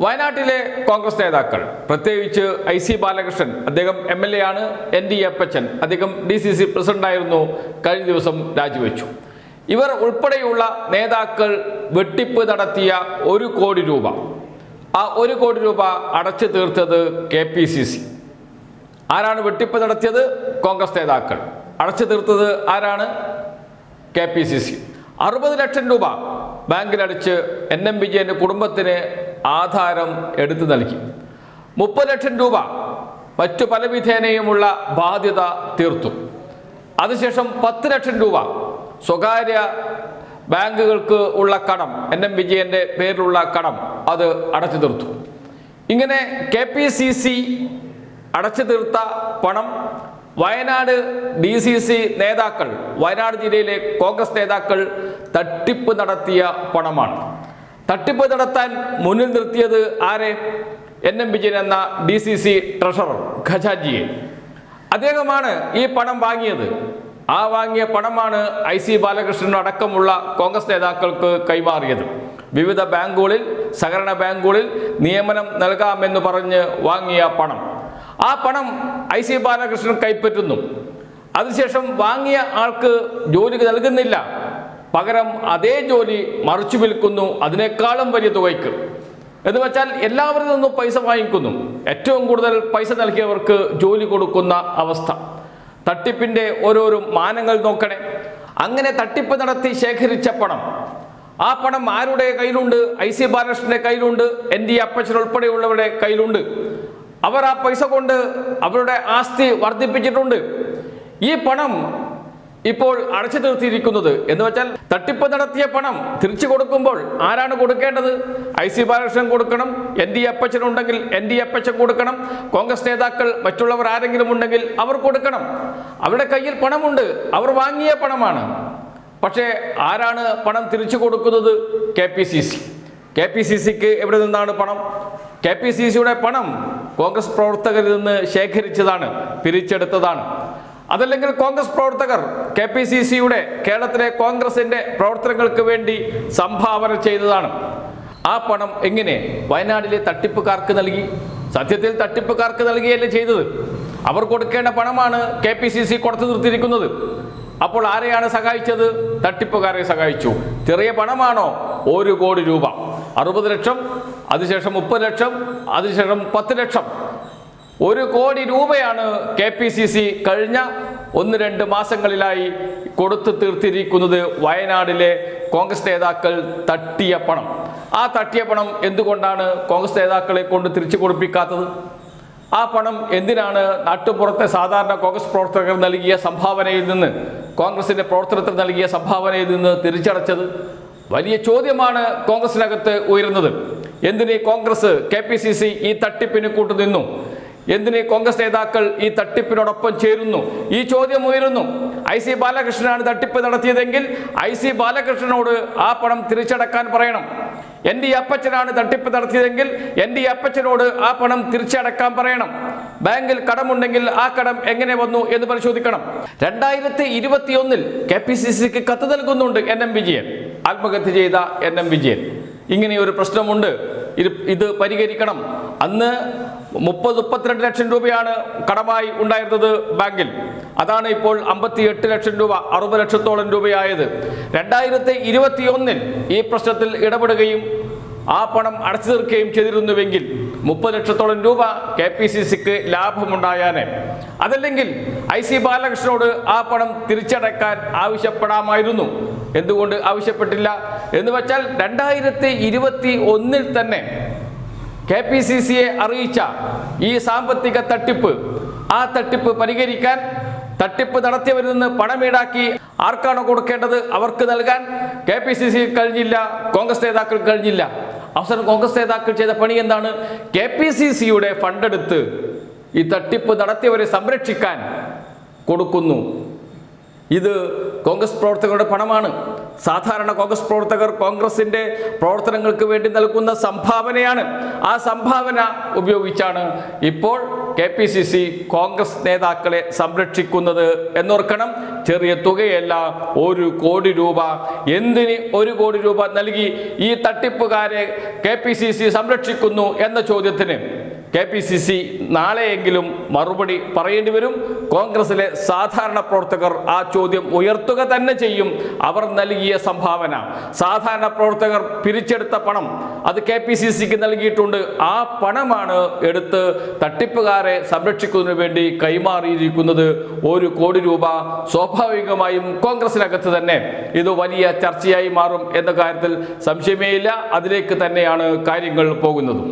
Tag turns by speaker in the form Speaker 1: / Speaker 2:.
Speaker 1: വയനാട്ടിലെ കോൺഗ്രസ് നേതാക്കൾ പ്രത്യേകിച്ച് ഐ സി ബാലകൃഷ്ണൻ അദ്ദേഹം എം എൽ എ ആണ് എൻ ഡി അപ്പച്ചൻ അദ്ദേഹം ഡി സി സി പ്രസിഡന്റായിരുന്നു കഴിഞ്ഞ ദിവസം രാജിവെച്ചു. ഇവർ ഉൾപ്പെടെയുള്ള നേതാക്കൾ വെട്ടിപ്പ് നടത്തിയ ഒരു കോടി രൂപ. ആ ഒരു കോടി രൂപ അടച്ചു തീർത്തത് കെ പി സി സി. ആരാണ് വെട്ടിപ്പ് നടത്തിയത്? കോൺഗ്രസ് നേതാക്കൾ. അടച്ചു തീർത്തത് ആരാണ്? K P C C. അറുപത് ലക്ഷം രൂപ ബാങ്കിലടിച്ച് എൻ എം വിജയന്റെ കുടുംബത്തിന് ആധാരം എടുത്തു നൽകി. മുപ്പത് ലക്ഷം രൂപ മറ്റു പല വിധേനയുമുള്ള ബാധ്യത തീർത്തു. അതിനുശേഷം പത്ത് ലക്ഷം രൂപ സ്വകാര്യ ബാങ്കുകൾക്ക് ഉള്ള കടം എൻ എം വിജയന്റെ പേരിലുള്ള കടം അത് അടച്ചു തീർത്തു. ഇങ്ങനെ കെ പി സി സി അടച്ചു തീർത്ത പണം വയനാട് ഡി സി സി നേതാക്കൾ വയനാട് ജില്ലയിലെ കോൺഗ്രസ് നേതാക്കൾ തട്ടിപ്പ് നടത്തിയ പണമാണ്. തട്ടിപ്പ് നടത്താൻ മുന്നിൽ നിർത്തിയത് ആരെ? എൻ എം വിജയൻ എന്ന ഡി സി സി ട്രഷറർ ഖജാജിയെ അദ്ദേഹമാണ് ഈ പണം വാങ്ങിയത്. ആ വാങ്ങിയ പണമാണ് ഐ സി ബാലകൃഷ്ണൻ അടക്കമുള്ള കോൺഗ്രസ് നേതാക്കൾക്ക് കൈമാറിയത്. വിവിധ ബാങ്കുകളിൽ സഹകരണ ബാങ്കുകളിൽ നിയമനം നൽകാമെന്ന് പറഞ്ഞ് വാങ്ങിയ പണം. ആ പണം ഐ സി ബാലകൃഷ്ണൻ കൈപ്പറ്റുന്നു. അതിനുശേഷം വാങ്ങിയ ആൾക്ക് ജോലി നൽകുന്നില്ല. പകരം അതേ ജോലി മറിച്ചു വിൽക്കുന്നു അതിനേക്കാളും വലിയ തുകയ്ക്ക്. എന്ന് വെച്ചാൽ എല്ലാവരിൽ നിന്നും പൈസ വാങ്ങിക്കുന്നു. ഏറ്റവും കൂടുതൽ പൈസ നൽകിയവർക്ക് ജോലി കൊടുക്കുന്ന അവസ്ഥ. തട്ടിപ്പിന്റെ ഓരോരോ മാനങ്ങൾ നോക്കണേ. അങ്ങനെ തട്ടിപ്പ് നടത്തി ശേഖരിച്ച പണം. ആ പണം ആരുടെ കയ്യിലുണ്ട്? ഐ സി ബാലകൃഷ്ണന്റെ കയ്യിലുണ്ട്. എൻ ഡി അപ്പച്ചൻ ഉൾപ്പെടെയുള്ളവരുടെ കയ്യിലുണ്ട്. അവർ ആ പൈസ കൊണ്ട് അവരുടെ ആസ്തി വർദ്ധിപ്പിച്ചിട്ടുണ്ട്. ഈ പണം ഇപ്പോൾ അടച്ചു തീർത്തിയിരിക്കുന്നത് എന്ന് വെച്ചാൽ തട്ടിപ്പ് നടത്തിയ പണം തിരിച്ചു കൊടുക്കുമ്പോൾ ആരാണ് കൊടുക്കേണ്ടത്? ഐ സി ബാലകൃഷ്ണൻ കൊടുക്കണം എൻ ഡി അപ്പച്ചൻ ഉണ്ടെങ്കിൽ എൻ ഡി അപ്പച്ചൻ കൊടുക്കണം കോൺഗ്രസ് നേതാക്കൾ മറ്റുള്ളവർ ആരെങ്കിലും ഉണ്ടെങ്കിൽ അവർ കൊടുക്കണം. അവരുടെ കയ്യിൽ പണമുണ്ട് അവർ വാങ്ങിയ പണമാണ്. പക്ഷേ ആരാണ് പണം തിരിച്ചു കൊടുക്കുന്നത്? K P C C. K P C സിക്ക് എവിടെ നിന്നാണ് പണം? കെ പി സി സിയുടെ പണം കോൺഗ്രസ് പ്രവർത്തകരിൽ നിന്ന് ശേഖരിച്ചതാണ് പിരിച്ചെടുത്തതാണ്. അതല്ലെങ്കിൽ കോൺഗ്രസ് പ്രവർത്തകർ കെ പി സി സിയുടെ കേരളത്തിലെ കോൺഗ്രസിന്റെ പ്രവർത്തനങ്ങൾക്ക് വേണ്ടി സംഭാവന ചെയ്തതാണ്. ആ പണം എങ്ങനെ വയനാട്ടിലെ തട്ടിപ്പുകാർക്ക് നൽകി? സത്യത്തിൽ തട്ടിപ്പുകാർക്ക് നൽകിയല്ലേ ചെയ്തത്? അവർ കൊടുക്കേണ്ട പണമാണ് കെ പി സി സി കൊടുത്തു നിർത്തിയിരിക്കുന്നത്. അപ്പോൾ ആരെയാണ് സഹായിച്ചത്? തട്ടിപ്പുകാരെ സഹായിച്ചു. ചെറിയ പണമാണോ? ഒരു കോടി രൂപ. അറുപത് ലക്ഷം അതിനുശേഷം മുപ്പത് ലക്ഷം അതിനുശേഷം പത്ത് ലക്ഷം. ഒരു കോടി രൂപയാണ് കെ പി സി സി കഴിഞ്ഞ ഒന്ന് രണ്ട് മാസങ്ങളിലായി കൊടുത്തു തീർത്തിരിക്കുന്നത് വയനാടിലെ കോൺഗ്രസ് നേതാക്കൾ തട്ടിയ പണം. ആ തട്ടിയ പണം എന്തുകൊണ്ടാണ് കോൺഗ്രസ് നേതാക്കളെ കൊണ്ട് തിരിച്ചു കൊടുപ്പിക്കാത്തത്? ആ പണം എന്തിനാണ് നാട്ടുപുറത്തെ സാധാരണ കോൺഗ്രസ് പ്രവർത്തകർ നൽകിയ സംഭാവനയിൽ നിന്ന് കോൺഗ്രസിന്റെ പ്രവർത്തനത്തിൽ നൽകിയ സംഭാവനയിൽ നിന്ന് തിരിച്ചടച്ചത്? വലിയ ചോദ്യമാണ് കോൺഗ്രസിനകത്ത് ഉയരുന്നത്. എന്തിന് Congress K P C C ഈ തട്ടിപ്പിന് കൂട്ടുനിന്നു? എന്തിന് കോൺഗ്രസ് നേതാക്കൾ ഈ തട്ടിപ്പിനോടൊപ്പം ചേരുന്നു? ഈ ചോദ്യം ഉയരുന്നു. ഐ സി ബാലകൃഷ്ണനാണ് തട്ടിപ്പ് നടത്തിയതെങ്കിൽ ഐ സി ബാലകൃഷ്ണനോട് ആ പണം തിരിച്ചടക്കാൻ പറയണം. എന്റെ ഡി അപ്പച്ചനാണ് തട്ടിപ്പ് നടത്തിയതെങ്കിൽ എന്റെ ഡി അപ്പച്ചനോട് ആ പണം തിരിച്ചടക്കാൻ പറയണം. ബാങ്കിൽ കടമുണ്ടെങ്കിൽ ആ കടം എങ്ങനെ വന്നു എന്ന് പരിശോധിക്കണം. രണ്ടായിരത്തി ഇരുപത്തിയൊന്നിൽ കെ പി സി സിക്ക് കത്ത് നൽകുന്നുണ്ട് എൻ എം വിജയൻ. ആത്മഹത്യ ചെയ്ത എൻ എം വിജയൻ. ഇങ്ങനെ ഒരു പ്രശ്നമുണ്ട്. ഇത് ഇത് പരിഹരിക്കണം. അന്ന് മുപ്പത് മുപ്പത്തിരണ്ട് ലക്ഷം രൂപയാണ് കടമായി ഉണ്ടായിരുന്നത് ബാങ്കിൽ. അതാണ് ഇപ്പോൾ അമ്പത്തി എട്ട് ലക്ഷം രൂപ അറുപത് ലക്ഷത്തോളം രൂപയായത്. രണ്ടായിരത്തി ഇരുപത്തി ഒന്നിൽ ഈ പ്രശ്നത്തിൽ ഇടപെടുകയും ആ പണം അടച്ചു തീർക്കുകയും ചെയ്തിരുന്നുവെങ്കിൽ മുപ്പത് ലക്ഷത്തോളം രൂപ കെ പി സി സിക്ക് ലാഭമുണ്ടായാനെ. അതല്ലെങ്കിൽ ഐ സി ബാലകൃഷ്ണനോട് ആ പണം തിരിച്ചടക്കാൻ ആവശ്യപ്പെടാമായിരുന്നു. എന്തുകൊണ്ട് ആവശ്യപ്പെട്ടില്ല? എന്ന് വെച്ചാൽ രണ്ടായിരത്തി ഇരുപത്തി ഒന്നിൽ തന്നെ കെ പി സി സിയെ അറിയിച്ച ഈ സാമ്പത്തിക തട്ടിപ്പ് ആ തട്ടിപ്പ് പരിഹരിക്കാൻ തട്ടിപ്പ് നടത്തിയവരിൽ നിന്ന് പണം ഈടാക്കി ആർക്കാണോ കൊടുക്കേണ്ടത് അവർക്ക് നൽകാൻ കെ പി സി സി കഴിഞ്ഞില്ല കോൺഗ്രസ് നേതാക്കൾ കഴിഞ്ഞില്ല. അവസരം കോൺഗ്രസ് നേതാക്കൾ ചെയ്ത പണി എന്താണ്? കെ പി സി സിയുടെ ഫണ്ടെടുത്ത് ഈ തട്ടിപ്പ് നടത്തിയവരെ സംരക്ഷിക്കാൻ കൊടുക്കുന്നു. ഇത് കോൺഗ്രസ് പ്രവർത്തകരുടെ പണമാണ്. സാധാരണ കോൺഗ്രസ് പ്രവർത്തകർ കോൺഗ്രസിന്റെ പ്രവർത്തനങ്ങൾക്ക് വേണ്ടി നൽകുന്ന സംഭാവനയാണ്. ആ സംഭാവന ഉപയോഗിച്ചാണ് ഇപ്പോൾ K P C C Congress നേതാക്കളെ സംരക്ഷിക്കുന്നത് എന്നോർക്കണം. ചെറിയ തുകയല്ല ഒരു കോടി രൂപ. എന്തിന് ഒരു കോടി രൂപ നൽകി ഈ തട്ടിപ്പുകാരെ കെ പി സി സി സംരക്ഷിക്കുന്നു എന്ന ചോദ്യത്തിന്? കെ പി സി സി നാളെയെങ്കിലും മറുപടി പറയേണ്ടി വരും. കോൺഗ്രസിലെ സാധാരണ പ്രവർത്തകർ ആ ചോദ്യം ഉയർത്തുക തന്നെ ചെയ്യും. അവർ നൽകിയ സംഭാവന. സാധാരണ പ്രവർത്തകർ പിരിച്ചെടുത്ത പണം അത് കെ പി സി സിക്ക് നൽകിയിട്ടുണ്ട്. ആ പണമാണ് എടുത്ത് തട്ടിപ്പുകാരെ സംരക്ഷിക്കുന്നതിന് വേണ്ടി കൈമാറിയിരിക്കുന്നത്. ഒരു കോടി രൂപ സ്വാഭാവികമായും കോൺഗ്രസിനകത്ത് തന്നെ. ഇത് വലിയ ചർച്ചയായി മാറും എന്ന കാര്യത്തിൽ സംശയമേയില്ല. അതിലേക്ക് തന്നെയാണ് കാര്യങ്ങൾ പോകുന്നത്.